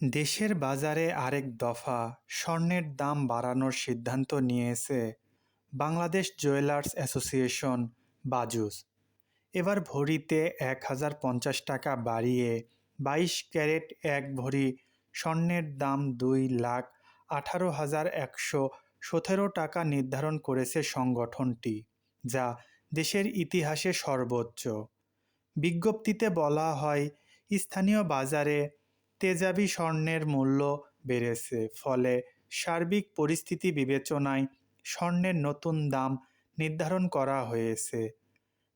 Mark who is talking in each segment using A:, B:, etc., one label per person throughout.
A: দেশের বাজারে আরেক দফা স্বর্ণের দাম বাড়ানোর সিদ্ধান্ত নিয়েছে বাংলাদেশ জুয়েলার্স অ্যাসোসিয়েশন, বাজুস। এবার ভরিতে এক হাজার পঞ্চাশ টাকা বাড়িয়ে বাইশ ক্যারেট এক ভরি স্বর্ণের দাম দুই লাখ আঠারো হাজার একশো সতেরো টাকা নির্ধারণ করেছে সংগঠনটি, যা দেশের ইতিহাসে সর্বোচ্চ। বিজ্ঞপ্তিতে বলা হয়, স্থানীয় বাজারে তেজাবি স্বর্ণের মূল্য বেড়েছে, ফলে সার্বিক পরিস্থিতি বিবেচনায় স্বর্ণের নতুন দাম নির্ধারণ করা হয়েছে।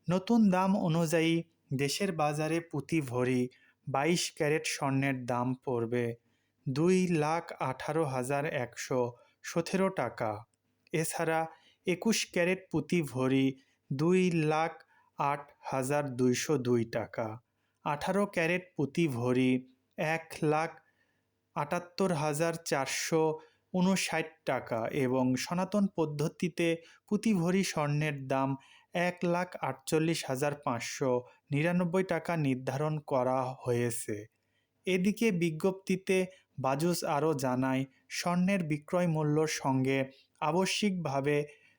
A: নতুন দাম অনুযায়ী দেশের বাজারে প্রতি ভরি বাইশ ক্যারেট স্বর্ণের দাম পড়বে দুই লাখ আঠারো হাজার একশো সতেরো টাকা। এছাড়া একুশ ক্যারেট প্রতি ভরি দুই লাখ আট হাজার দুইশো দুই টাকা। আঠারো ক্যারেট প্রতি ভরি এক লাখ আটাত্তর হাজার চারশো উনষাট টাকা এবং সনাতন পদ্ধতিতে প্রতি ভরি স্বর্ণের দাম এক লাখ আটচল্লিশ হাজার পাঁচশো নিরানব্বই টাকা নির্ধারণ করা হয়েছে। এদিকে বিজ্ঞপ্তিতে বাজুস আরও জানায়, স্বর্ণের বিক্রয় মূল্যর সঙ্গে আবশ্যিকভাবে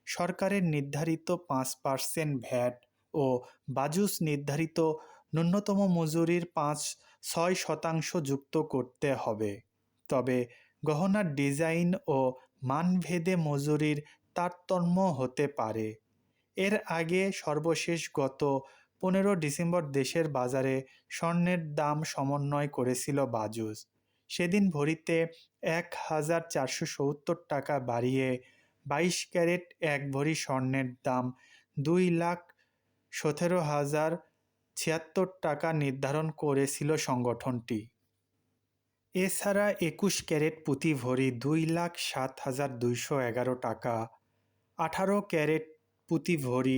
A: সরকারের নির্ধারিত পাঁচ পার্সেন্ট ভ্যাট ও বাজুস নির্ধারিত ন্যূনতম মজুরির পাঁচ, ছয় শতাংশ যুক্ত করতে হবে। তবে গহনার ডিজাইন ও মানভেদে মজুরির তারতম্য হতে পারে। এর আগে সর্বশেষ গত পনেরো ডিসেম্বর দেশের বাজারে স্বর্ণের দাম সমন্বয় করেছিল বাজুস সেদিন ভরিতে এক হাজার চারশো সত্তর টাকা বাড়িয়ে বাইশ ক্যারেট এক ভরি স্বর্ণের দাম দুই লাখ সতেরো হাজার ছিয়াত্তর টাকা নির্ধারণ করেছিল সংগঠনটি। এছাড়া একুশ ক্যারেট প্রতি ভরি দুই লাখ সাত হাজার দুইশো এগারো টাকা, আঠারো ক্যারেট প্রতি ভরি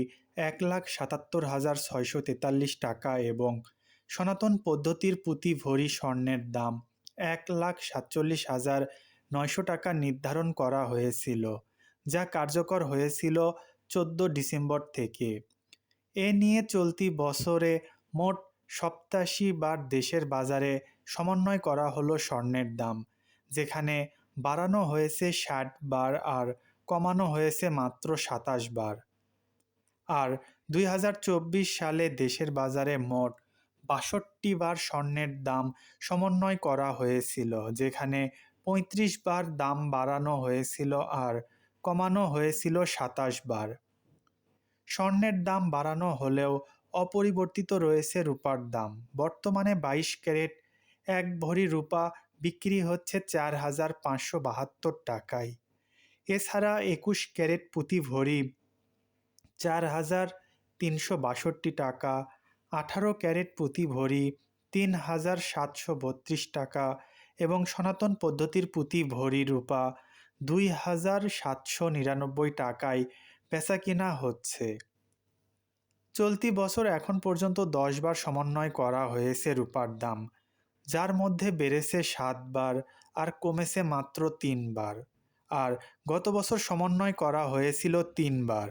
A: এক লাখ সাতাত্তর হাজার ছয়শো তেতাল্লিশ টাকা এবং সনাতন পদ্ধতির প্রতি ভরি স্বর্ণের দাম এক লাখ সাতচল্লিশ হাজার নয়শো টাকা নির্ধারণ করা হয়েছিল, যা কার্যকর হয়েছিল চোদ্দ ডিসেম্বর থেকে। এ নিয়ে চলতি বছরে মোট সপ্তাশি বার দেশের বাজারে সমন্বয় করা হলো স্বর্ণের দাম, যেখানে বাড়ানো হয়েছে ষাট বার আর কমানো হয়েছে মাত্র সাতাশ বার। আর দুই হাজার চব্বিশ সালে দেশের বাজারে মোট বাষট্টি বার স্বর্ণের দাম সমন্বয় করা হয়েছিল, যেখানে পঁয়ত্রিশ বার দাম বাড়ানো হয়েছিল আর কমানো হয়েছিল সাতাশ বার। স্বর্ণের দাম বাড়ানো হলেও অপরিবর্তিত রয়েছে রূপার দাম। বর্তমানে বাইশ ক্যারেট এক ভরি রূপা বিক্রি হচ্ছে চার হাজার পাঁচশো বাহাত্তর টাকায়। এছাড়া একুশ ক্যারেট প্রতি ভরি চার হাজার তিনশো বাষট্টি টাকা, আঠারো ক্যারেট প্রতি ভরি তিন হাজার সাতশো বত্রিশ টাকা এবং সনাতন পদ্ধতির প্রতি ভরি রূপা দুই হাজার সাতশো নিরানব্বই টাকায় পেঁচা কিনা হচ্ছে। চলতি বছর এখন পর্যন্ত দশবার সমন্বয় করা হয়েছে রূপার দাম, যার মধ্যে বেড়েছে সাতবার আর কমেছে মাত্র তিনবার আর গত বছর সমন্বয় করা হয়েছিল তিনবার